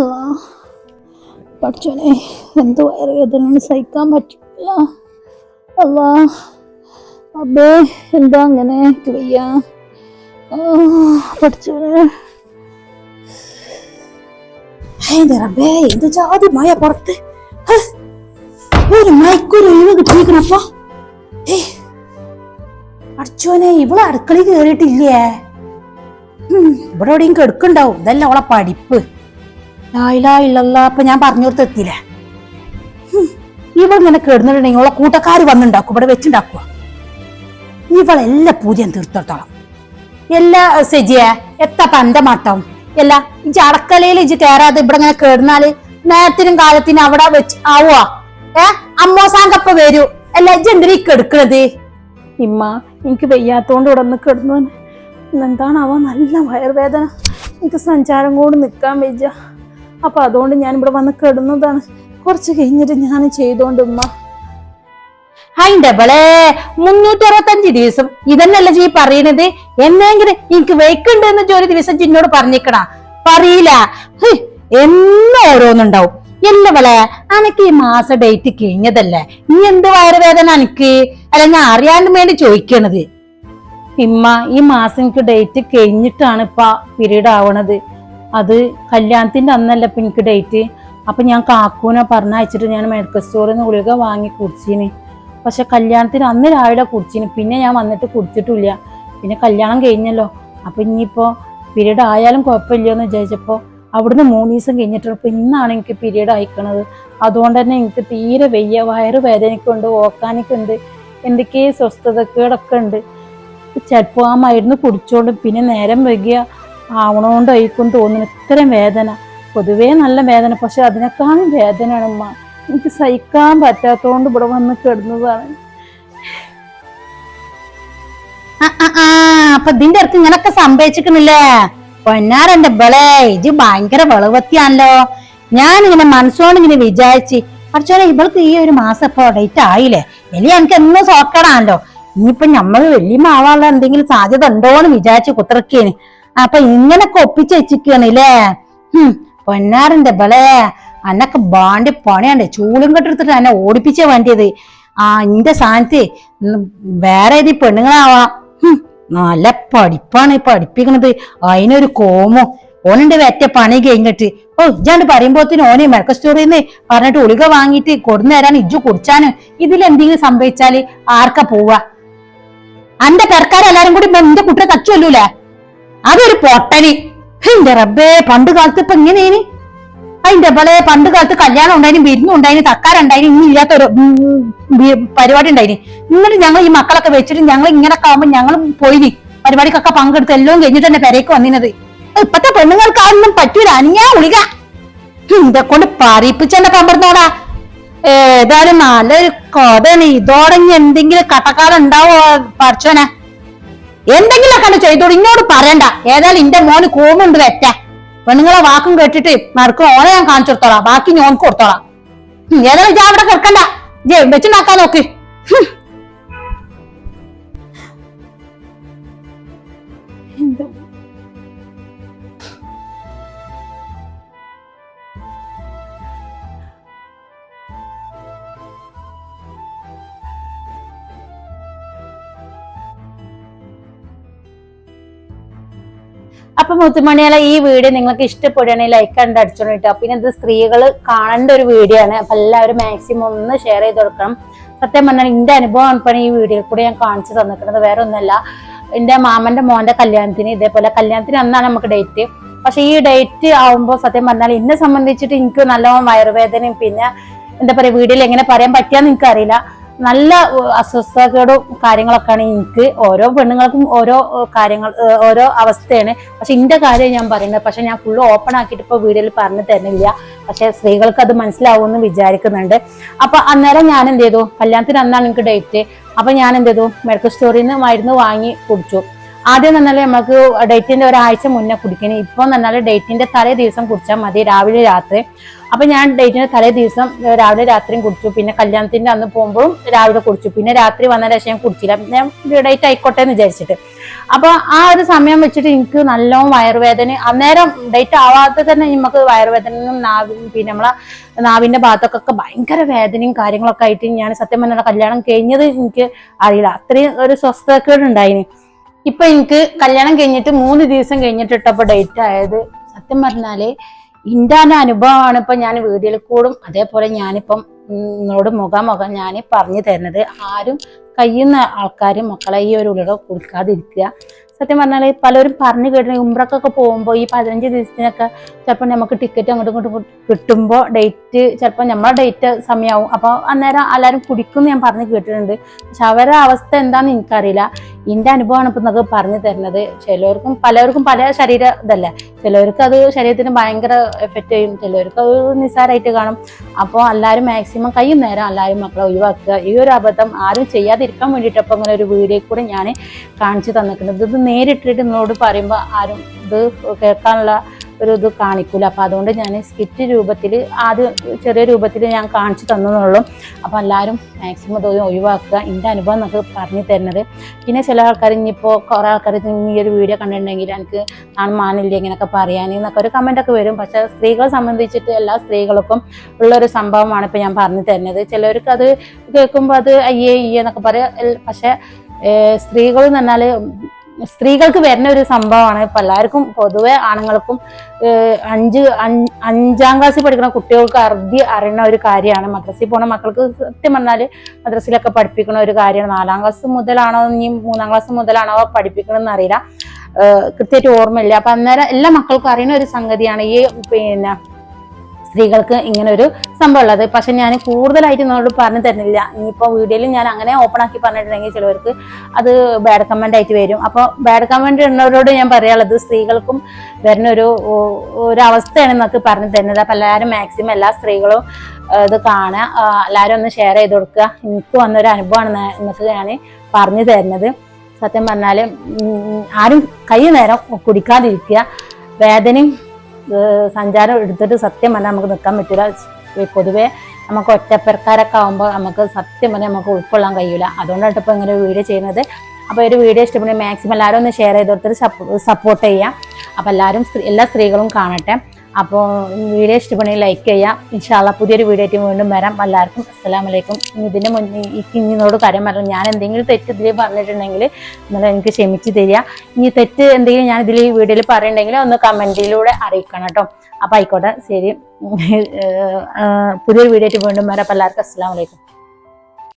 അല്ലാ പഠിച്ചോനെ എന്ത് വയറുവേദന സഹിക്കാൻ പറ്റില്ല. അല്ല അബേ എന്താ അങ്ങനെ ക്ലിയ പഠിച്ചോനെ റബ്ബേ എന്ത് ജാതി മായ പുറത്ത്? ഒരു മയക്കൊരു ഒഴിവ് കിട്ടിയിരിക്കണപ്പ അടിച്ചോനെ ഇവൾ അടുക്കളയിൽ കയറിയിട്ടില്ലേ? ഇവിടെ എവിടെയും കെടുക്കുണ്ടാവും ഇതല്ല അവളെ പഠിപ്പ്. അപ്പൊ ഞാൻ പറഞ്ഞു കൊടുത്ത് എത്തിയില്ലേ ഇവളിങ്ങനെ കിടന്നിട്ടുണ്ടെങ്കിൽ ഉള്ള കൂട്ടക്കാർ വന്നുണ്ടാക്കും ഇവിടെ വെച്ചുണ്ടാക്കുക ഇവളെല്ലാം പൂജ്യം തീർത്തോളാം. എല്ലാ സെജിയ എത്താ പന്റെ മട്ടം? എല്ലാ ഈ അടക്കലയിൽ ഇജ് കയറാതെ ഇവിടെ ഇങ്ങനെ കേടുന്നാൽ നേരത്തിനും കാലത്തിനും അവിടെ വെച്ച് ആവുക ഏ അമ്മോസാങ്കപ്പ വരൂ. അല്ല ഇജ് എന്തിനാ ഈ കെടുക്കണത്? ഇമ്മ എനിക്ക് വയ്യാത്തോണ്ട് ഇവിടെ ഒന്ന് എന്താണ് അവ നല്ല വയർവേദന എനിക്ക് സഞ്ചാരം കൂടെ നിൽക്കാൻ വയ്യ. അപ്പൊ അതുകൊണ്ട് ഞാൻ ഇവിടെ വന്ന് കിടന്നതാണ്. കുറച്ച് കഴിഞ്ഞിട്ട് ഞാൻ ചെയ്തോണ്ട് ഉമ്മ. അതിന്റെ ബളേ മുന്നൂറ്റി അറുപത്തഞ്ച് ദിവസം. ഇതന്നല്ല ജീ പറയണത്? എന്നെങ്കിലും എനിക്ക് വെക്കുണ്ട് എന്ന് ജോലി ദിവസം ചിന്നോട് പറഞ്ഞിക്കണ. പറയില്ല. എന്നും ഓരോന്നുണ്ടാവും. എല്ല അനക്ക് ഈ മാസ ഡേറ്റ് കഴിഞ്ഞതല്ലേ? നീ എന്ത് വയറുവേദന അനക്ക്? അല്ല ഞാൻ അറിയാണ്ട് വേണ്ടി ചോദിക്കണത്. ഇമ്മ ഈ മാസം എനിക്ക് ഡേറ്റ് കഴിഞ്ഞിട്ടാണ് ഇപ്പൊ പീരീഡ് ആവണത്. അത് കല്യാണത്തിന്റെ അന്നല്ല ഇപ്പൊ എനിക്ക് ഡേറ്റ് അപ്പൊ ഞാൻ കാക്കൂനെ പറഞ്ഞയച്ചിട്ട് ഞാൻ മെഡിക്കൽ സ്റ്റോറിൽ നിന്ന് ഗുളിക വാങ്ങി കുടിച്ചിന്. പക്ഷെ കല്യാണത്തിന് അന്ന് രാവിലെ കുടിച്ചിന്. പിന്നെ ഞാൻ വന്നിട്ട് കുടിച്ചിട്ടില്ല. പിന്നെ കല്യാണം കഴിഞ്ഞല്ലോ. അപ്പൊ ഇനിയിപ്പോ പീരീഡ് ആയാലും കുഴപ്പമില്ല എന്ന് വിചാരിച്ചപ്പോ അവിടുന്ന് മൂന്ന് ദിവസം കഴിഞ്ഞിട്ടുള്ള അപ്പോൾ ഇന്നാണ് എനിക്ക് പീരീഡ് അയക്കണത്. അതുകൊണ്ട് തന്നെ എനിക്ക് തീരെ വെയ്യ. വയറ് വേദനയ്ക്കുണ്ട് ഓക്കാനിക്കുണ്ട് എന്തൊക്കെ സ്വസ്ഥതക്കേടൊക്കെ ഉണ്ട്. ചിലപ്പോൾ ആ മരുന്ന് കുടിച്ചോണ്ട് പിന്നെ നേരം വൈകിയ ആവണോണ്ടായിരിക്കും തോന്നുന്നു. ഇത്രയും വേദന. പൊതുവേ നല്ല വേദന. പക്ഷെ അതിനേക്കാളും വേദനയാണ് ഉമ്മ. എനിക്ക് സഹിക്കാൻ പറ്റാത്തോണ്ട് ഇവിടെ വന്ന് കിടന്നതാണ്. അപ്പൊ ഇതിന്റെ അടുത്ത് ഇങ്ങനൊക്കെ സംഭവിച്ചിരിക്കുന്നില്ലേ? പൊന്നാരന്റെ ബളേ ഇജ് ഭയങ്കര വെളുവത്തിയാണല്ലോ. ഞാൻ ഇങ്ങനെ മനസ്സോണ്ട് ഇങ്ങനെ വിചാരിച്ച് പക്ഷേ ഇവൾക്ക് ഈ ഒരു മാസം ഇപ്പൊ ഡേറ്റ് ആയില്ലേ? ഇനി എനിക്ക് എന്നും സോക്കണാണല്ലോ ഇനിയിപ്പൊ നമ്മൾ വലിയ മാവാനുള്ള എന്തെങ്കിലും സാധ്യത ഉണ്ടോന്ന് വിചാരിച്ച് കുത്തിറക്കേന് അപ്പൊ ഇങ്ങനൊക്കെ ഒപ്പിച്ച് വെച്ചിരിക്കണല്ലേ ഹും പൊന്നാറിന്റെ ബളേ അന്നൊക്കെ ബാണ്ടി പണിയാണ്ട് ചൂലും കെട്ടെടുത്തിട്ട് എന്നെ ഓടിപ്പിച്ചേ വേണ്ടിയത്. ആ ഇന്റെ സ്ഥാനത്ത് വേറെ ഏതി പെണ്ണുങ്ങളാവാം. നല്ല പഠിപ്പാണ് പഠിപ്പിക്കണത്. അതിനൊരു കോമോ. ഓനുണ്ട് വെറ്റ പണി കഴിഞ്ഞിട്ട്. ഓ ഇജാണ്ട് പറയുമ്പോത്തിന് ഓനെ മെഡിക്കൽ സ്റ്റോറിൽ നിന്ന് പറഞ്ഞിട്ട് ഉളിക വാങ്ങിയിട്ട് കൊടുന്നു തരാൻ ഇജ്ജു കുടിച്ചാന്. ഇതിലെന്തെങ്കിലും സംഭവിച്ചാൽ ആർക്കാ പോവാ? അന്റെ പെരക്കാരെല്ലാരും കൂടി എന്റെ കുട്ടിയെ തച്ചുവല്ലൂലേ? അതൊരു പൊട്ടന്. എന്റെ റബ്ബേ പണ്ട് കാലത്ത് ഇപ്പൊ ഇങ്ങനെയാണ് അതിന്റെ പോലെ പണ്ട് കാലത്ത് കല്യാണം ഉണ്ടായിന് വിരുന്നു ഉണ്ടായിന് തക്കാരുണ്ടായിന് ഇനി ഇല്ലാത്ത ഒരു പരിപാടി ഉണ്ടായിരുന്നു എന്നിട്ട് ഞങ്ങൾ ഈ മക്കളൊക്കെ വെച്ചിട്ട് ഞങ്ങൾ ഇങ്ങനൊക്കെ ആവുമ്പോ ഞങ്ങൾ പോയിന്. പരിപാടിക്കൊക്കെ പങ്കെടുത്ത് എല്ലാം കഴിഞ്ഞിട്ട് തന്നെ പെരയ്ക്ക് വന്നിനത്. ഇപ്പത്തെ പെണ്ണുങ്ങൾക്ക് അതൊന്നും പറ്റൂല. അനിയാ ഉളിക ഇതെ കൊണ്ട് പറയിപ്പിച്ചെന്നെ പമ്പർന്നോടാ ഏതായാലും നല്ലൊരു കഥയാണ്. ഇതോടെ എന്തെങ്കിലും കട്ടക്കാലം ഉണ്ടാവോ പഠിച്ചോനെ എന്തെങ്കിലുമൊക്കെ കണ്ട് ചെയ്തോളൂ ഇന്നോട് പറയണ്ട. ഏതായാലും ഇന്റെ മോന് കോമുണ്ട് വെറ്റ. പെണ്ണുങ്ങളെ വാക്കും കേട്ടിട്ട് നടക്കും ഓനെ ഞാൻ കാണിച്ചു കൊടുത്തോളാം. ബാക്കി ഞാൻ കൊടുത്തോളാം. ഏതായാലും ഞാൻ അവിടെ കിടക്കണ്ട. ജെ വെച്ചുണ്ടാക്കാൻ നോക്ക്. എന്താ? അപ്പൊ മുത്തുമണിയാലെ ഈ വീഡിയോ നിങ്ങൾക്ക് ഇഷ്ടപ്പെടുകയാണെങ്കിൽ ലൈക്ക് കണ്ട് അടിച്ചോണ്ട് കേട്ടോ പിന്നെ ഇത് സ്ത്രീകൾ കാണേണ്ട ഒരു വീഡിയോ ആണ്. അപ്പൊ എല്ലാവരും മാക്സിമം ഒന്ന് ഷെയർ ചെയ്ത് കൊടുക്കണം. സത്യം പറഞ്ഞാൽ എന്റെ അനുഭവമാണ് ഇപ്പൊ ഈ വീഡിയോയിൽ കൂടെ ഞാൻ കാണിച്ചു തന്നിരിക്കുന്നത്. വേറെ ഒന്നല്ല എന്റെ മാമന്റെ മോന്റെ കല്യാണത്തിന് ഇതേപോലെ കല്യാണത്തിന് അന്നാണ് നമുക്ക് ഡേറ്റ് പക്ഷെ ഈ ഡേറ്റ് ആവുമ്പോൾ സത്യം പറഞ്ഞാൽ എന്നെ സംബന്ധിച്ചിട്ട് എനിക്ക് നല്ലോണം വയറുവേദനയും പിന്നെ എന്താ പറയാ വീഡിയോയിൽ എങ്ങനെ പറയാൻ പറ്റിയാന്ന് എനിക്കറിയില്ല. നല്ല അസ്വസ്ഥതകളും കാര്യങ്ങളൊക്കെയാണ് എനിക്ക് ഓരോ പെണ്ണുങ്ങൾക്കും ഓരോ കാര്യങ്ങൾ ഓരോ അവസ്ഥയാണ്. പക്ഷെ എന്റെ കാര്യം ഞാൻ പറയുന്നത്. പക്ഷെ ഞാൻ ഫുള്ള് ഓപ്പൺ ആക്കിയിട്ട് ഇപ്പൊ വീഡിയോയിൽ പറഞ്ഞു തരുന്നില്ല. പക്ഷെ സ്ത്രീകൾക്ക് അത് മനസ്സിലാവുമെന്ന് വിചാരിക്കുന്നുണ്ട്. അപ്പൊ അന്നേരം ഞാൻ എന്ത് ചെയ്തു? കല്യാണത്തിന് അന്നാണ് എനിക്ക് ഡേറ്റ് അപ്പൊ ഞാൻ എന്ത് ചെയ്തു? മെഡിക്കൽ സ്റ്റോറിൽ നിന്ന് മരുന്ന് വാങ്ങി കുടിച്ചു. ആദ്യം പറഞ്ഞാൽ നമുക്ക് ഡേറ്റിന്റെ ഒരാഴ്ച മുന്നേ കുടിക്കണം. ഇപ്പൊ പറഞ്ഞാൽ ഡേറ്റിന്റെ തലേ ദിവസം കുടിച്ചാൽ മതി രാവിലെ രാത്രി. അപ്പൊ ഞാൻ ഡേറ്റിന്റെ തലേ ദിവസം രാവിലെ രാത്രിയും കുടിച്ചു. പിന്നെ കല്യാണത്തിന്റെ അന്ന് പോകുമ്പോഴും രാവിലെ കുടിച്ചു. പിന്നെ രാത്രി വന്ന ശേഷം ഞാൻ കുടിച്ചില്ല. ഞാൻ ഡേറ്റ് ആയിക്കോട്ടെ എന്ന് വിചാരിച്ചിട്ട്. അപ്പൊ ആ ഒരു സമയം വെച്ചിട്ട് എനിക്ക് നല്ലോണം വയറുവേദന അന്നേരം ഡേറ്റ് ആവാതെ തന്നെ നമുക്ക് വയറുവേദനയും നാവി പിന്നെ നമ്മളെ നാവിന്റെ ഭാഗത്തൊക്കെ ഭയങ്കര വേദനയും കാര്യങ്ങളൊക്കെ ആയിട്ട് ഞാൻ സത്യം പറഞ്ഞാൽ കല്യാണം കഴിഞ്ഞത് എനിക്ക് അറിയില്ല. അത്രയും ഒരു സ്വസ്ഥതക്കേട് ഉണ്ടായിന് ഇപ്പൊ എനിക്ക് കല്യാണം കഴിഞ്ഞിട്ട് മൂന്ന് ദിവസം കഴിഞ്ഞിട്ട് ഇട്ടപ്പോ ഡേറ്റ് ആയത്. സത്യം പറഞ്ഞാൽ ഇന്റെ അനുഭവമാണ് ഇപ്പൊ ഞാൻ വീഡിയോയിൽ കൂടും. അതേപോലെ ഞാനിപ്പം നിങ്ങളോട് മുഖാമുഖം ഞാൻ പറഞ്ഞു തരുന്നത് ആരും കഴിയുന്ന ആൾക്കാർ മക്കളെ ഈ ഒരു ഉള്ളിലോ കൊടുക്കാതിരിക്കുക. സത്യം പറഞ്ഞാൽ പലരും പറഞ്ഞു കേട്ടിട്ട് ഉംറക്കൊക്കെ പോകുമ്പോൾ ഈ പതിനഞ്ച് ദിവസത്തിനൊക്കെ ചിലപ്പോൾ നമുക്ക് ടിക്കറ്റ് അങ്ങോട്ടും ഇങ്ങോട്ടും കിട്ടുമ്പോൾ ഡേറ്റ് ചിലപ്പോൾ നമ്മളെ ഡേറ്റ് സമയമാവും അപ്പോൾ അന്നേരം എല്ലാവരും കുടിക്കും ഞാൻ പറഞ്ഞു കേട്ടിട്ടുണ്ട്. പക്ഷെ അവരുടെ അവസ്ഥ എന്താണെന്ന് എനിക്കറിയില്ല. എന്റെ അനുഭവമാണ് ഇപ്പം നിങ്ങൾക്ക് പറഞ്ഞു തരുന്നത്. ചിലവർക്കും പലർക്കും പല ശരീര ഇതല്ലേ? ചിലവർക്ക് അത് ശരീരത്തിന് ഭയങ്കര എഫക്റ്റ് ചെയ്യും. ചിലവർക്ക് അത് നിസ്സാരമായിട്ട് കാണും. അപ്പോൾ എല്ലാവരും മാക്സിമം കൈ നേരം എല്ലാവരും മക്കളെ ഒഴിവാക്കുക. ഈ ഒരു അബദ്ധം ആരും ചെയ്യാതിരിക്കാൻ വേണ്ടിയിട്ട് അങ്ങനെ ഒരു വീഡിയോ കൂടെ ഞാൻ കാണിച്ചു തന്നിട്ടുണ്ട്. ഇത് നേരിട്ടിട്ട് നിങ്ങളോട് പറയുമ്പോൾ ആരും ഇത് കേൾക്കാനുള്ള ഒരു ഇത് കാണിക്കൂല. അപ്പോൾ അതുകൊണ്ട് ഞാൻ സ്കിറ്റ് രൂപത്തിൽ ആദ്യം ചെറിയ രൂപത്തിൽ ഞാൻ കാണിച്ചു തന്നതുള്ളൂ അപ്പോൾ എല്ലാവരും മാക്സിമം ഇത് ഒഴിവാക്കുക. എന്റെ അനുഭവം നമുക്ക് പറഞ്ഞു തരുന്നത്. പിന്നെ ചില ആൾക്കാർ ഇനിയിപ്പോൾ കുറേ ആൾക്കാർ ഈ ഒരു വീഡിയോ കണ്ടിട്ടുണ്ടെങ്കിൽ എനിക്ക് ഞാൻ മാനില്ല ഇങ്ങനെയൊക്കെ പറയാൻ എന്നൊക്കെ ഒരു കമന്റൊക്കെ വരും. പക്ഷേ സ്ത്രീകളെ സംബന്ധിച്ചിട്ട് എല്ലാ സ്ത്രീകൾക്കും ഉള്ളൊരു സംഭവമാണ് ഇപ്പോൾ ഞാൻ പറഞ്ഞു തരുന്നത്. ചിലവർക്ക് അത് കേൾക്കുമ്പോൾ അത് അയ്യേ അയ്യേ എന്നൊക്കെ പറയാം. പക്ഷേ സ്ത്രീകൾ എന്ന് പറഞ്ഞാൽ സ്ത്രീകൾക്ക് വരുന്ന ഒരു സംഭവമാണ്. ഇപ്പം എല്ലാവർക്കും പൊതുവെ ആണുങ്ങൾക്കും അഞ്ച് അഞ്ച് ക്ലാസ്സിൽ പഠിക്കുന്ന കുട്ടികൾക്ക് അറുതി അറിയുന്ന ഒരു കാര്യമാണ്. മദ്രസയിൽ പോണ മക്കൾക്ക് സത്യം പറഞ്ഞാൽ മദ്രസയിലൊക്കെ പഠിപ്പിക്കുന്ന ഒരു കാര്യമാണ്. നാലാം ക്ലാസ് മുതലാണോ ഇനി മൂന്നാം ക്ലാസ് മുതലാണോ പഠിപ്പിക്കണമെന്ന് അറിയില്ല. കൃത്യമായിട്ട് ഓർമ്മയില്ല. അപ്പൊ അന്നേരം എല്ലാ മക്കൾക്കും അറിയുന്ന ഒരു സംഗതിയാണ് ഈ പിന്നെ സ്ത്രീകൾക്ക് ഇങ്ങനെ ഒരു സംഭവം ഉള്ളത്. പക്ഷെ ഞാൻ കൂടുതലായിട്ട് നിങ്ങളോട് പറഞ്ഞു തരുന്നില്ല. ഇനിയിപ്പോൾ വീഡിയോയിൽ ഞാൻ അങ്ങനെ ഓപ്പൺ ആക്കി പറഞ്ഞിട്ടുണ്ടെങ്കിൽ ചിലവർക്ക് അത് ബാഡ് കമന്റ് ആയിട്ട് വരും. അപ്പോൾ ബാഡ് കമന്റ് ഉള്ളവരോട് ഞാൻ പറയാനുള്ളത് സ്ത്രീകൾക്കും വരുന്ന ഒരു ഒരു അവസ്ഥയാണ് എന്നൊക്കെ പറഞ്ഞു തരുന്നത്. അപ്പോൾ എല്ലാവരും മാക്സിമം എല്ലാ സ്ത്രീകളും ഇത് കാണുക. എല്ലാവരും ഒന്ന് ഷെയർ ചെയ്ത് കൊടുക്കുക. എനിക്ക് വന്നൊരു അനുഭവമാണ് എന്നൊക്കെ ഞാൻ പറഞ്ഞു തരുന്നത്. സത്യം പറഞ്ഞാൽ ആരും കൈ നേരം കുടിക്കാതിരിക്കുക. വേദനയും സഞ്ചാരം എടുത്തിട്ട് സത്യം പറഞ്ഞാൽ നമുക്ക് നിൽക്കാൻ പറ്റില്ല പൊതുവേ നമുക്ക് ഒറ്റപ്പെരക്കാരൊക്കെ ആകുമ്പോൾ നമുക്ക് സത്യം പറഞ്ഞാൽ നമുക്ക് ഉൾക്കൊള്ളാൻ കഴിയില്ല അതുകൊണ്ടാണ് ഇപ്പോൾ ഇങ്ങനെ വീഡിയോ ചെയ്യുന്നത്. അപ്പോൾ ഒരു വീഡിയോ ഇഷ്ടപ്പെടുന്ന മാക്സിമം എല്ലാവരും ഒന്ന് ഷെയർ ചെയ്ത് സപ്പോർട്ട് ചെയ്യാം. അപ്പോൾ എല്ലാവരും എല്ലാ സ്ത്രീകളും കാണട്ടെ. അപ്പോൾ വീഡിയോ ഇഷ്ടപ്പെടുന്നെങ്കിൽ ലൈക്ക് ചെയ്യാം ഇൻഷാല്ല പുതിയൊരു വീഡിയോ ആയിട്ട് വീണ്ടും വരാം. എല്ലാവർക്കും അസ്സലാം വലൈക്കും ഇനി ഇതിന്റെ മുന്നേ കുഞ്ഞിനോട് കാര്യം പറഞ്ഞു ഞാൻ എന്തെങ്കിലും തെറ്റ് ഇതിൽ പറഞ്ഞിട്ടുണ്ടെങ്കിൽ നിങ്ങൾ എനിക്ക് ക്ഷമിച്ച് തരിക. ഇനി തെറ്റ് എന്തെങ്കിലും ഞാൻ ഇതിൽ വീഡിയോയിൽ പറയുന്നുണ്ടെങ്കിൽ ഒന്ന് കമന്റിലൂടെ അറിയിക്കണം കേട്ടോ. അപ്പോൾ ആയിക്കോട്ടെ. ശരി. പുതിയൊരു വീഡിയോ ആയിട്ട് വീണ്ടും വരാം. അപ്പോൾ എല്ലാവർക്കും അസ്സലാം വലൈക്കും